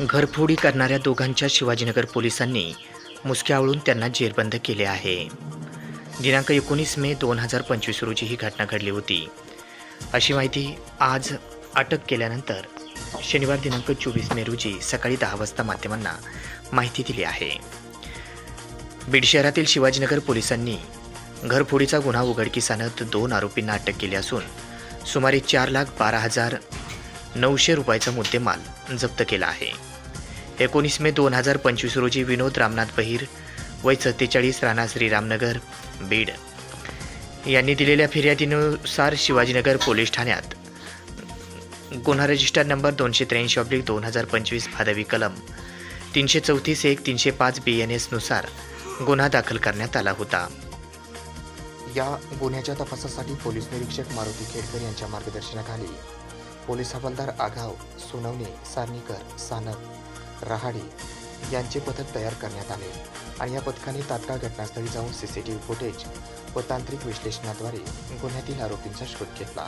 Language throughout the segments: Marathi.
घरफोडी करणाऱ्या दोघांच्या शिवाजीनगर पोलिसांनी मुसक्यावळून त्यांना जेरबंद केले आहे. दिनांक एकोणीस मे दोन हजार पंचवीस रोजी ही घटना घडली होती. अशी माहिती आज अटक केल्यानंतर शनिवार दिनांक चोवीस मे रोजी सकाळी दहा वाजता माध्यमांना माहिती दिली आहे. बीड शहरातील शिवाजीनगर पोलिसांनी घरफोडीचा गुन्हा उघडकीस आणत दोन आरोपींना अटक केली असून सुमारे चार लाख बारा हजार नऊशे रुपयाचा मुद्देमाल जप्त केला आहे. एकोणीस मे दोन हजार पंचवीस रोजी विनोद रामनाथ बहिर वय सत्तेचाळीस राणा श्रीरामनगर बीड. यांनी दिलेल्या फिर्यादीनुसार शिवाजीनगर पोलीस ठाण्यात गुन्हा रजिस्टर नंबर दोनशे त्र्याऐंशी ऑब्लिक दोन हजार पंचवीस भादवी कलम तीनशे चौतीस एक तीनशे पाच बी एन एसनुसार गुन्हा दाखल करण्यात आला होता. या गुन्ह्याच्या तपासासाठी पोलीस निरीक्षक मारुती खेडकर यांच्या मार्गदर्शनाखाली पोलीस हवालदार आघाव सोनवणे सारणीकर सानप रहाडे यांचे पथक तयार करण्यात आले आणि या पथकाने तात्काळ घटनास्थळी जाऊन C C T V footage व तांत्रिक विश्लेषणाद्वारे गुन्ह्यातील आरोपींचा शोध घेतला.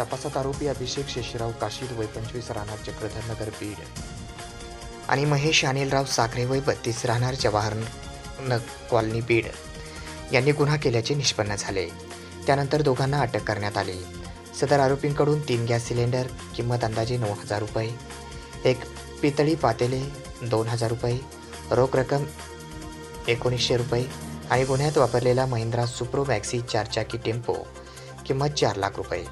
तपासात आरोपी अभिषेक शेषराव काशीद वय पंचवीस राहणार चक्रधर नगर बीड आणि महेश अनिलराव साखरे वय बत्तीस राहणार जवाहर न कॉलनी बीड. यांनी गुन्हा केल्याचे निष्पन्न झाले. त्यानंतर दोघांना अटक करण्यात आली. सदर आरोपींकडून तीन गॅस सिलेंडर किंमत अंदाजे नऊ हजार रुपये. एक पितळी पातेले दोन हजार रुपये. रोख रक्कम एकोणीसशे रुपये. आणि गुन्ह्यात वापरलेला महिंद्रा सुप्रो मॅक्सी चारचाकी टेम्पो किंमत चार लाख रुपये.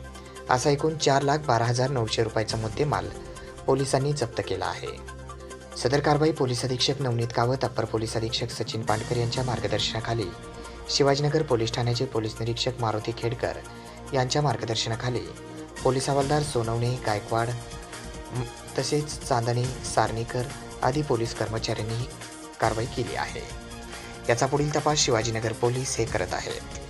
असा एकूण चार लाख बारा हजार नऊशे रुपयाचा मुद्देमाल पोलिसांनी जप्त केला आहे. सदर कारवाई पोलीस अधीक्षक नवनीत कावत अप्पर पोलीस अधीक्षक सचिन पांडकर यांच्या मार्गदर्शनाखाली शिवाजीनगर पोलीस ठाण्याचे पोलीस निरीक्षक मारुती खेडकर यांच्या मार्गदर्शनाखाली पोलीस हवालदार सोनवणे गायकवाड तसेच चांदणी सारणीकर आदी पोलीस कर्मचाऱ्यांनी कारवाई केली आहे. याचा पुढील तपास शिवाजीनगर पोलीस हे करत आहेत.